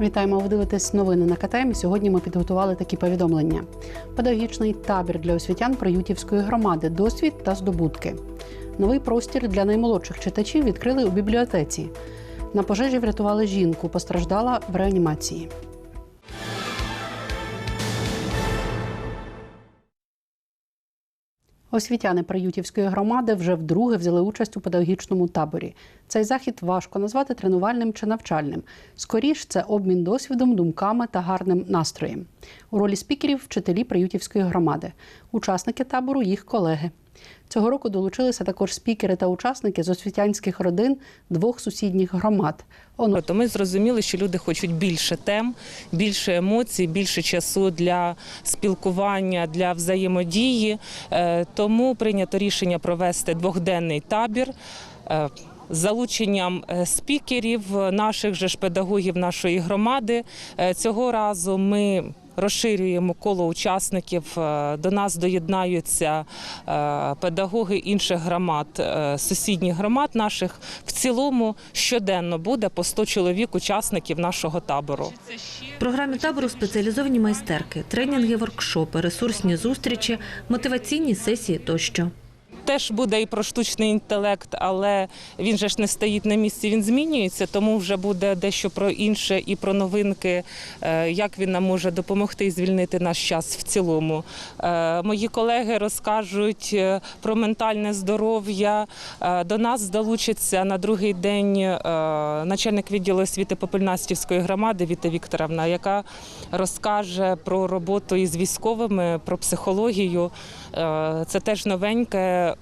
Вітаємо, ви дивитесь новини на КТМ. Сьогодні ми підготували такі повідомлення: педагогічний табір для освітян Приютівської громади, досвід та здобутки. Новий простір для наймолодших читачів відкрили у бібліотеці. На пожежі врятували жінку, постраждала в реанімації. Освітяни Приютівської громади вже вдруге взяли участь у педагогічному таборі. Цей захід важко назвати тренувальним чи навчальним. Скоріше це обмін досвідом, думками та гарним настроєм. У ролі спікерів вчителі Приютівської громади. Учасники табору їх колеги. Цього року долучилися також спікери та учасники з освітянських родин двох сусідніх громад. Оно То ми зрозуміли, що люди хочуть більше тем, більше емоцій, більше часу для спілкування, для взаємодії. Е, Тому прийнято рішення провести двохденний табір. е, З залученням е, спікерів, наших же ж педагогів нашої громади. Цього разу ми розширюємо коло учасників. Е, До нас доєднаються е, педагоги інших громад, е, сусідніх громад наших. В цілому щоденно буде по 100 чоловік учасників нашого табору. В програмі табору спеціалізовані майстерки, тренінги, воркшопи, ресурсні зустрічі, мотиваційні сесії тощо. Теж буде і про штучний інтелект, але він же ж не стоїть на місці, він змінюється, тому вже буде дещо про інше і про новинки, е, як він нам може допомогти і звільнити наш час в цілому. Е, Мої колеги розкажуть е, про ментальне здоров'я. До нас долучиться на другий день начальник відділу освіти Попельнастівської громади Віта Вікторовна, яка розкаже про роботу із військовими, про психологію. Е, Це теж новеньке. Е,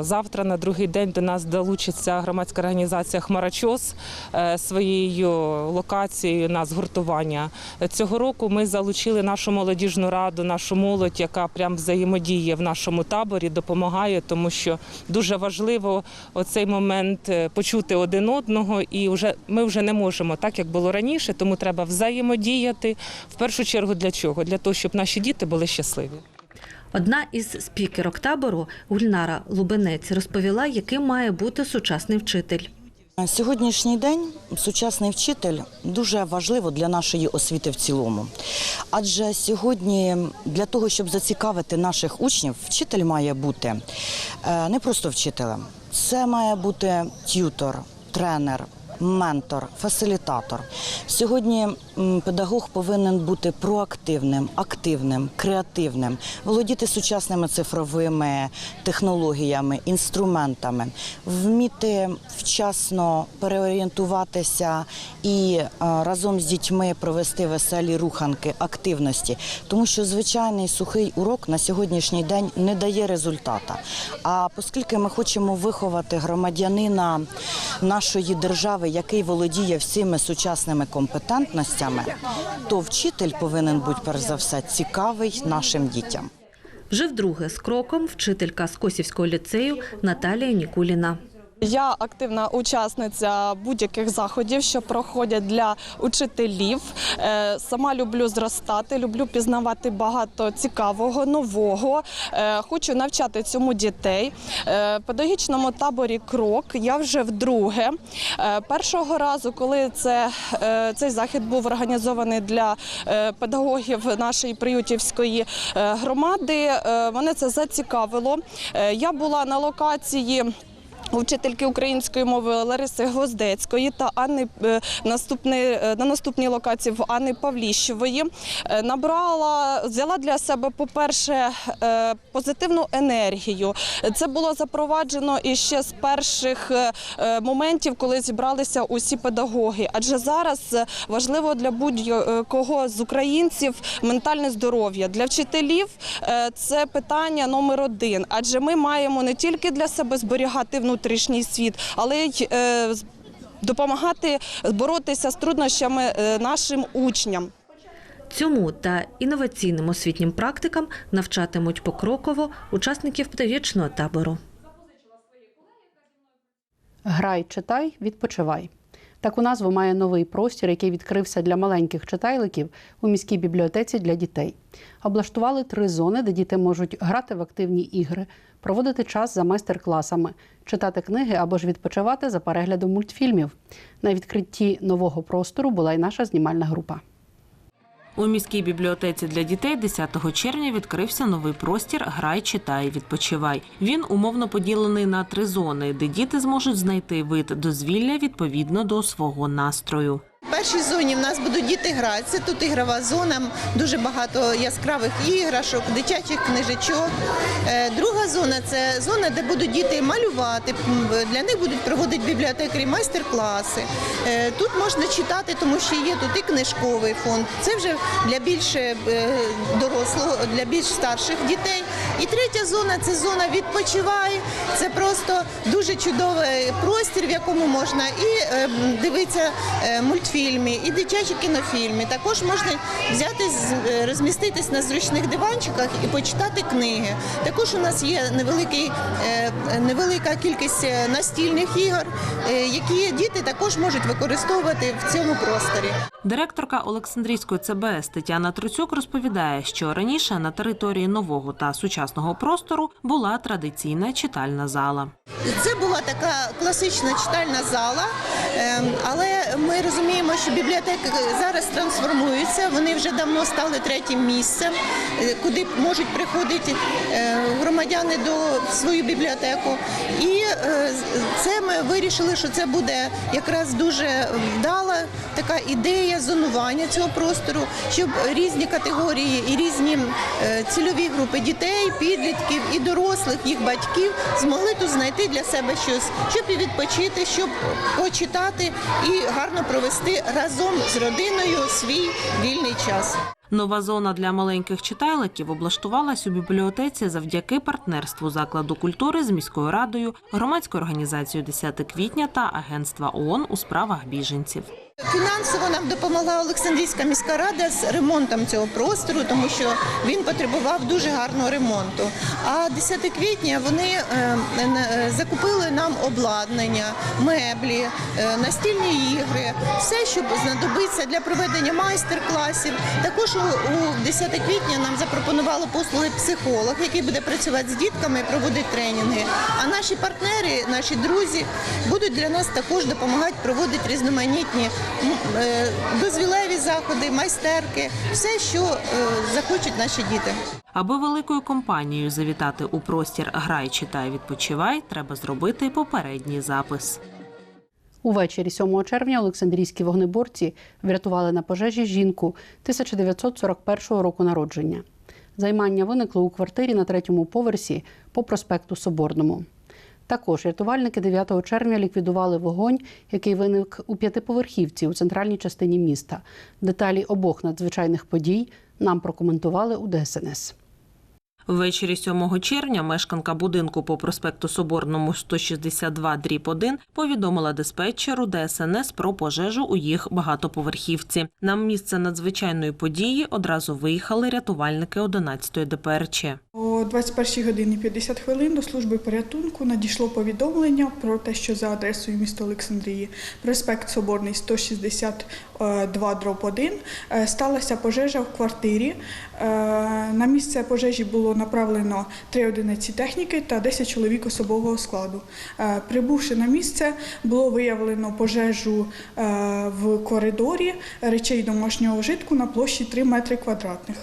Завтра на другий день до нас долучиться громадська організація Хмарачос е, своєю локацією на згуртування. Цього року ми залучили нашу молодіжну раду, нашу молодь, яка прям взаємодіє в нашому таборі, допомагає, тому що дуже важливо оцей момент почути один одного, і вже ми вже не можемо так, як було раніше, тому треба взаємодіяти. В першу чергу для чого? Для того, щоб наші діти були щасливі. Одна із спікерок табору Гульнара Лубенець розповіла, яким має бути сучасний вчитель. Сьогоднішній день сучасний вчитель дуже важливо для нашої освіти в цілому. Адже сьогодні для того, щоб зацікавити наших учнів, вчитель має бути е, не просто вчителем, це має бути т'ютор, тренер. Ментор, фасилітатор. Сьогодні педагог повинен бути проактивним, активним, креативним, володіти сучасними цифровими технологіями, інструментами, вміти вчасно переорієнтуватися і е, разом з дітьми провести веселі руханки, активності, тому що звичайний сухий урок на сьогоднішній день не дає результата. А оскільки ми хочемо виховати громадянина нашої держави, який володіє всіми сучасними компетентностями, то вчитель повинен бути перш за все цікавий нашим дітям. Вже вдруге з кроком вчителька з Косівського ліцею Наталія Нікуліна. Я активна учасниця будь-яких заходів, що проходять для учителів. Е, Сама люблю зростати, люблю пізнавати багато цікавого, нового. Е, Хочу навчати цьому дітей. Е, В педагогічному таборі крок я вже вдруге. Першого разу, коли це, цей захід був організований для педагогів нашої приютівської громади, мене це зацікавило. Я була на локації. У вчительки української мови Лариси Гвоздецької та Анни е, наступний, е, на наступній локації в Анни Павліщевої е, набрала, взяла для себе, по-перше, позитивну енергію. Це було запроваджено іще з перших моментів, коли зібралися усі педагоги. Адже зараз важливо для будь-кого з українців ментальне здоров'я. Для вчителів це питання номер один. Адже ми маємо не тільки для себе зберігати внутрішній світ, але й е, допомагати боротися з труднощами е, нашим учням. Цьому та інноваційним освітнім практикам навчатимуть покроково учасників педагогічного табору. Грай, читай, відпочивай. Таку назву має новий простір, який відкрився для маленьких читайликів у міській бібліотеці для дітей. Облаштували три зони, де діти можуть грати в активні ігри, проводити час за майстер-класами, читати книги або ж відпочивати за переглядом мультфільмів. На відкритті нового простору була й наша знімальна група. У міській бібліотеці для дітей 10 червня відкрився новий простір Грай, читай, відпочивай. Він умовно поділений на три зони, де діти зможуть знайти вид дозвілля відповідно до свого настрою. В першій зоні в нас будуть діти гратися. Тут ігрова зона, дуже багато яскравих іграшок, дитячих книжечок. Е, Друга зона це зона, де будуть діти малювати. Для них будуть проводити бібліотекарі майстер-класи. Е, Тут можна читати, тому що є тут і книжковий фонд. Це вже для більш е, дорослого, для більш старших дітей. І третя зона це зона відпочивай. Це просто дуже чудовий простір, в якому можна і дивитися е, мультфільми, і дитячі кінофільми. Також можна взяти е, розміститись на зручних диванчиках і почитати книги. Також у нас є невеликий, е, невелика кількість е, настільних ігор, які діти також можуть використовувати в цьому просторі. Директорка Олександрійської ЦБС Тетяна Труцюк розповідає, що раніше на території нового та сучасного простору була традиційна читальна зала. Це була така класична читальна зала, ем, але ми розуміємо, що бібліотеки зараз трансформуються. Вони вже давно стали третім місцем, е, куди можуть приходити е, громадяни до свою бібліотеку. І е, це ми вирішили, що це буде якраз дуже вдала така ідея зонування цього простору, щоб різні категорії і різні е, цільові групи дітей, підлітків і дорослих, їх батьків змогли тут знайти для себе щось, щоб і відпочити, щоб почитати і гарно провести разом з родиною свій вільний час. Нова зона для маленьких читайликів облаштувалась у бібліотеці завдяки партнерству закладу культури з міською радою, громадською організацією 10 квітня та агентства ООН у справах біженців. Фінансово нам допомогла Олександрійська міська рада з ремонтом цього простору, тому що він потребував дуже гарного ремонту. А 10 квітня вони е, е, закупили нам обладнання, меблі, е, настільні ігри, все, що знадобиться для проведення майстер-класів. Також у, у 10 квітня нам запропонували послуги психолог, який буде працювати з дітками і проводити тренінги. А наші партнери, наші друзі будуть для нас також допомагати проводити різноманітні е, дозвілеві заходи, майстерки, все, що е, захочуть наші діти. Аби великою компанією завітати у простір Грай, читай, відпочивай, треба зробити попередній запис. Увечері 7 червня Олександрійські вогнеборці врятували на пожежі жінку 1941 року народження. Займання виникло у квартирі на третьому поверсі по проспекту Соборному. Також рятувальники 9 червня ліквідували вогонь, який виник у п'ятиповерхівці у центральній частині міста. Деталі обох надзвичайних подій нам прокоментували у ДСНС. Ввечері 7 червня мешканка будинку по проспекту Соборному 162 дріб 1 повідомила диспетчеру ДСНС про пожежу у їх багатоповерхівці. На місце надзвичайної події одразу виїхали рятувальники 11-ї ДПРЧ. О 21 годині 50 хвилин до служби порятунку надійшло повідомлення про те, що за адресою міста Олександрії, проспект Соборний 162 дроб 1, е, сталася пожежа в квартирі. Е, На місце пожежі було направлено три одиниці техніки та 10 чоловік особового складу. Е, Прибувши на місце, було виявлено пожежу е, в коридорі речей домашнього вжитку на площі 3 метри квадратних.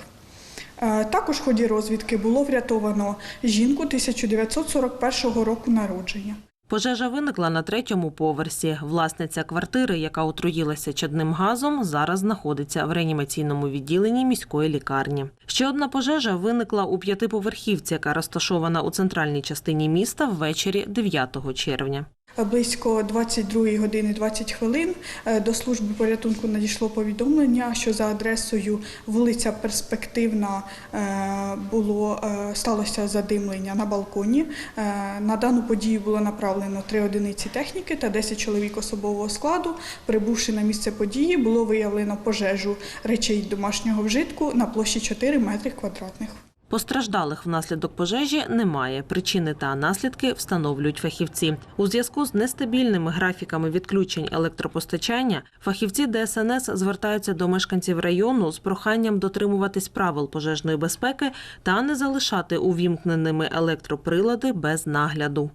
Е, Також в ході розвідки було врятовано жінку 1941 року народження. Пожежа виникла на третьому поверсі. Власниця квартири, яка отруїлася чадним газом, зараз знаходиться в реанімаційному відділенні міської лікарні. Ще одна пожежа виникла у п'ятиповерхівці, яка розташована у центральній частині міста ввечері 9 червня. Близько 22 години 20 хвилин е, до служби порятунку надійшло повідомлення, що за адресою вулиця Перспективна е, було е, сталося задимлення на балконі. Е, На дану подію було направлено три одиниці техніки та 10 чоловік особового складу. Прибувши на місце події, було виявлено пожежу речей домашнього вжитку на площі 4 метри квадратних. Постраждалих внаслідок пожежі немає. Причини та наслідки встановлюють фахівці. У зв'язку з нестабільними графіками відключень електропостачання фахівці ДСНС звертаються до мешканців району з проханням дотримуватись правил пожежної безпеки та не залишати увімкненими електроприлади без нагляду.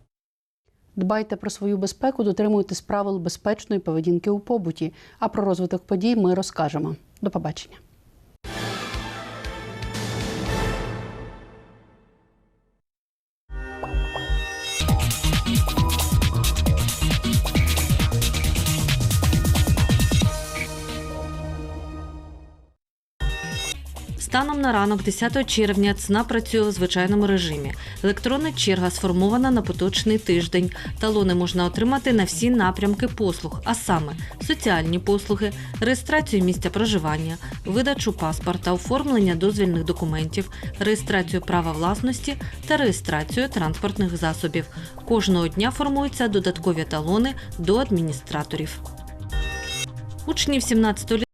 Дбайте про свою безпеку, дотримуйтесь правил безпечної поведінки у побуті. А про розвиток подій ми розкажемо. До побачення. Станом на ранок 10 червня ЦНА працює у звичайному режимі. Електронна черга сформована на поточний тиждень. Талони можна отримати на всі напрямки послуг, а саме соціальні послуги, реєстрацію місця проживання, видачу паспорта, оформлення дозвільних документів, реєстрацію права власності та реєстрацію транспортних засобів. Кожного дня формуються додаткові талони до адміністраторів. Учнів 17